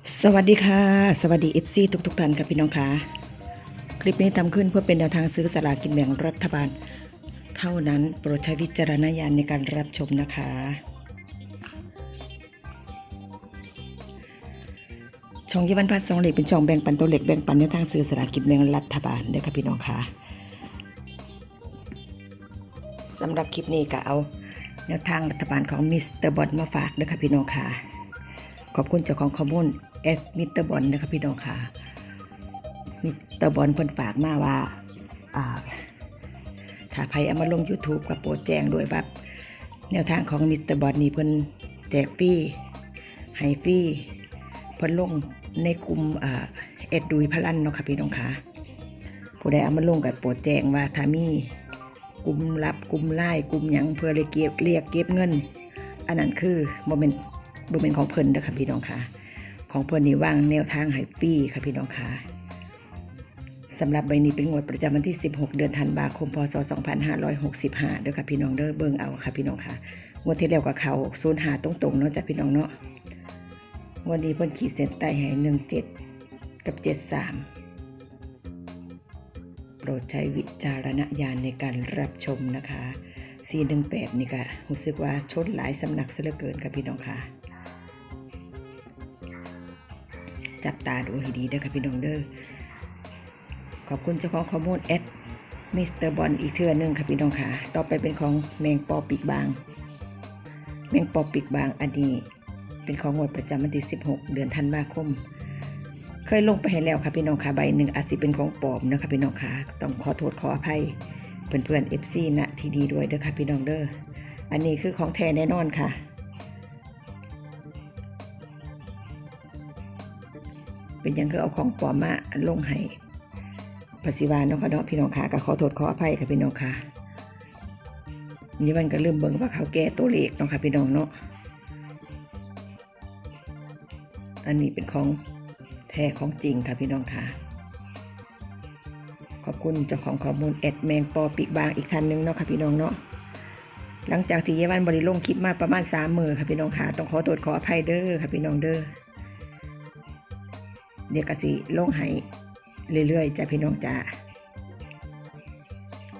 สวัสดีค่ะ สวัสดีเอฟซีทุกทุกๆท่านครับพี่น้องค่ะ คลิปนี้ทำขึ้นเพื่อเป็นแนวทางซื้อสลากกินแบ่งรัฐบาล เท่านั้นโปรดใช้วิจารณญาณในการรับชมนะคะ ช่องยี่วันพัดสองเหล็กเป็นช่องแบ่งปันตัวเหล็กแบ่งปันแนวทางซื้อสลากกินแบ่งรัฐบาลเด้อค่ะพี่น้องค่ะสำหรับคลิปนี้ก็เอาแนวทางรัฐบาลของมิสเตอร์บอลมาฝากเด้อค่ะพี่น้องค่ะขอบคุณเจ้าของข้อมูล เอสมิสเตอร์บอลนะครับพี่น้องค่ะมิสเตอร์บอลเพิ่นฝากมาว่าอ่าถ้าใครเอามาลง YouTube กับโปรแจ้งด้วยว่าแนวทางของมิสเตอร์บอลนี่เพิ่นแจกฟรีให้ฟรีเพิ่นลงในกลุ่มเอ็ดดุยพลันเนาะค่ะพี่น้องค่ะผู้ใดเอามาลงกับโปรแจ้งว่าถ้ามีกลุ่มลับกลุ่มไล่กลุ่มหยังเพื่อเรียกเก็บเรียกเก็บเงิน อันนั้นคือโมเมนต์โมเมนต์ของเพิ่นนะคะพี่น้องค่ะ ของเพิ่นนี่ว่างแนวทางให้ฟรีค่ะพี่น้องค่ะสำหรับใบนี้เป็นงวดประจำวันที่ 16 เดือนธันวาคม พศ 2565ด้อค่ะพี่น้องเด้อเบิ่งเอาค่ะพี่น้องค่ะงวดที่แล้วกับเขา0หาตรงๆเนาะจ้ะพี่น้องเนาะงวันนี้เพิ่นขีดเส้นใต้ให้17กับ73โปรดใช้วิจารณญาณในการรับชมนะคะ 418 นี่ก็รู้สึกว่าชนหลายสำนักซะเหลือเกินค่ะพี่น้องค่ะ จับตาดูให้ดีเด้อค่ะพี่น้องเด้อขอบคุณเจ้าของข้อมูลแอดมิสเตอร์บอลอีกเทื่อนึงค่ะพี่น้องค่ะ ต่อไปเป็นของแมงปอปีกบาง แมงปอปีกบางอันนี้เป็นของงวดประจำวันที่ 16 เดือนธันวาคม เคยลงไปให้แล้วค่ะพี่น้องค่ะใบหนึ่งอาจสิเป็นของปลอมนะคะพี่น้องค่ะต้องขอโทษขออภัยเพื่อนๆ FC ณที่ดีด้วยเด้อค่ะพี่น้องเด้ออันนี้คือของแท้แน่นอนค่ะ เป็นยังคือเอาของปลอมมาลงให้ภาษีวานเนาะค่ะเนาะพี่น้องค่ะก็ขอโทษขออภัยค่ะพี่น้องค่ะนี่มันก็ลืมเบิ่งว่าเขาแก้ตัวเลขเนาะค่ะพี่น้องเนาะอันนี้เป็นของแท้ของจริงค่ะพี่น้องค่ะขอบคุณเจ้าของข้อมูลแอดแมงปอปีกบางอีกท่านหนึงเนาะค่ะพี่น้องเนาะหลังจากที่เยาวันบริลงคลิปมาประมาณสามมือค่ะพี่น้องค่ะต้องขอโทษขออภัยเด้อค่ะพี่น้องเด้อ เดี๋ยวกสิลงให้เรื่อยๆจ้ะพี่น้องจ้า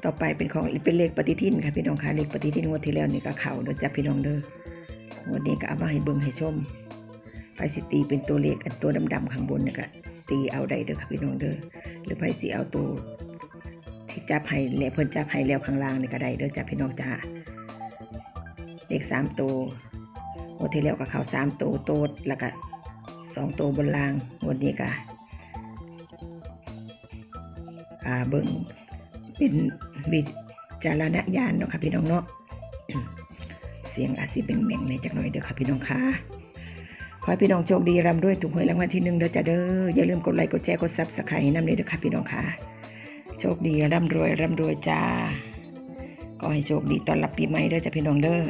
ต่อไปเป็นของเป็นเลขปฏิทินค่ะพี่น้องค่ะเลขปฏิทินงวดที่แล้วนี่ก็เข่าเด้อจ้ะพี่น้องเด้องวดนี้ก็เอามาให้เบิ่งให้ชมไพสิตีเป็นตัวเลขอันตัวดำๆข้างบนนี่ก็ตีเอาได้เด้อค่ะพี่น้องเด้อหรือไพสิเอาตัวที่จับให้แล้วเพิ่นจับให้แล้วข้างล่างนี่ก็ได้เด้อจ้ะพี่น้องจ้าเลขสามตัวงวดที่แล้วก็เข่าสามตัวโตดแล้วก็ สองตัวบนล่างวดนี้ก็อ่าเบิ่งเป็นวิจารณญาณเนาะค่ะพี่น้องเนาะเสียงอาจสิเป็นแม่งในจักหน่อยเด้อค่ะพี่น้องค่ะขอให้พี่น้องโชคดีร่ำรวยถูกหวยรางวัลที่หนึ่งเด้อจ้าเด้ออย่าลืมกดไลค์กดแชร์กดซับสไครต์ให้นำเลยเด้อค่ะพี่น้องค่ะโชคดีร่ำรวยร่ำรวยจ้าก็ให้โชคดีตอนรับปีใหม่เด้อจ้าพี่น้องเด้อ